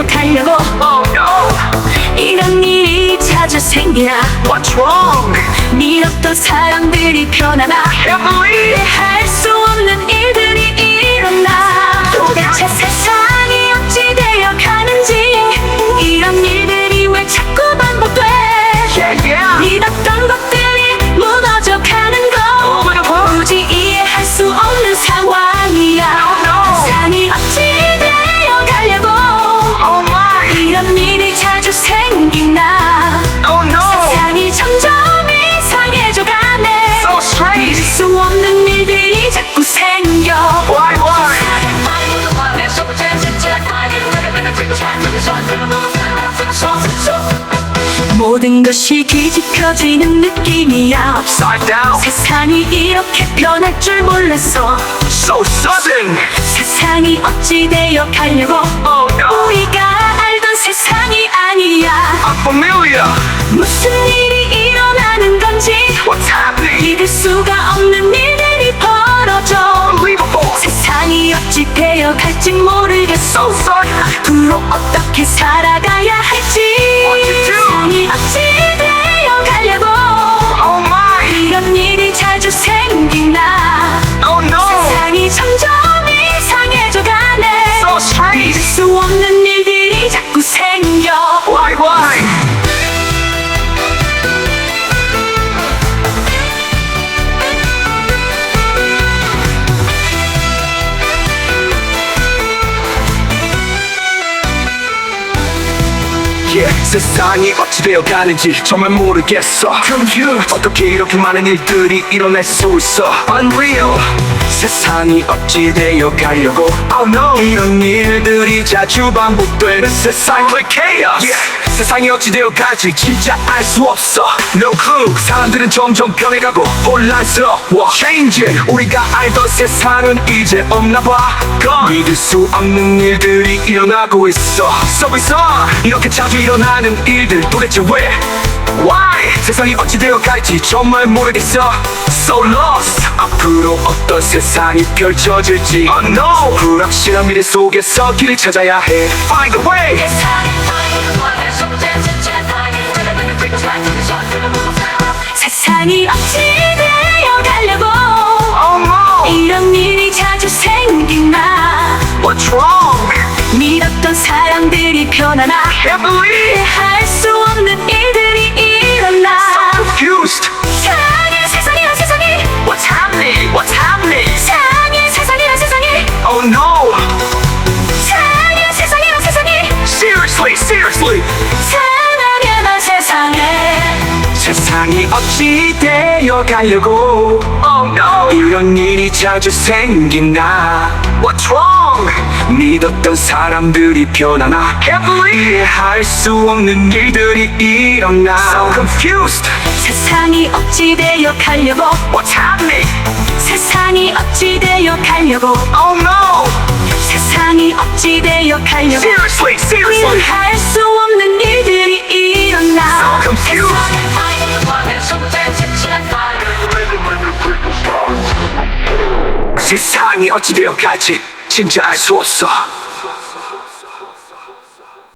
Oh 가려고 Oh no! 이런 일이 자주 생기나 What's wrong? 믿었던 사람들이 변하나 Can't believe! 할수 없는 일들이 일어나 도대체 세상이 어찌 되어 가는지 이런 일들이 왜 자꾸 반복돼! 믿었던 것들이 무너져 가는 거 굳이 이해할 수 없는 상황이야. 세상이 어찌 되어 가려고 Oh my! 이런 일이 자주 생기 모든 것이 뒤집혀지는 느낌이야 Upside down! 세상이 이렇게 변할 줄 몰랐어 So sudden! 세상이 어찌 되어 가려고 Oh no! 우리가 알던 세상이 아니야 되어 갈지 모르겠어! 앞으로 어떻게 살아가야 할지? 세상이 어찌 되어 가려고 Oh my! 이런 일이 자주 생기 세상이 어찌 되어 가는지 정말 모르겠어. Confused. 어떻게 이렇게 많은 일들이 일어날 수 있어? Unreal. 세상이 어찌 되어 가려고? Oh no. 이런 일들이 자주 반복되는 세상 왜 chaos. yeah. 세상이 어찌 되어 갈지 진짜 알 수 없어. No clue. 사람들은 점점 변해가고 혼란스러워. Changing 우리가 알던 세상은 이제 없나 봐. Gone. 믿을 수 없는 일들이 일어나고 있어. So bizarre 이렇게 자주 일어나는 일들 도대체 왜? Why? 세상이 어찌 되어 갈지 정말 모르겠어. So lost. 앞으로 어떤 세상이 펼쳐질지. Unknown. 불확실한 미래 속에서 길을 찾아야 해. Find a way 세상이 어찌 되어 가려고. Oh no. 이런 일이 자주 생기나 What's wrong? 믿었던 사람들이 변하나? Believe. 할수 없는 일들이 일어나 세상이 어찌 되어 가려고. Oh no. 이런 일이 자주 생기나 What's wrong? 믿었던 사람들이 변하나? 이해할 수 없는 일들이 일어나. So confused. 세상이 어찌 되어 가려고. What's happening? 세상이 어찌 되어 가려고. Oh no. 세상이 어찌 되어 가려고. Seriously Seriously 세상이 어찌 되어 갈지? 진짜 알 수 없어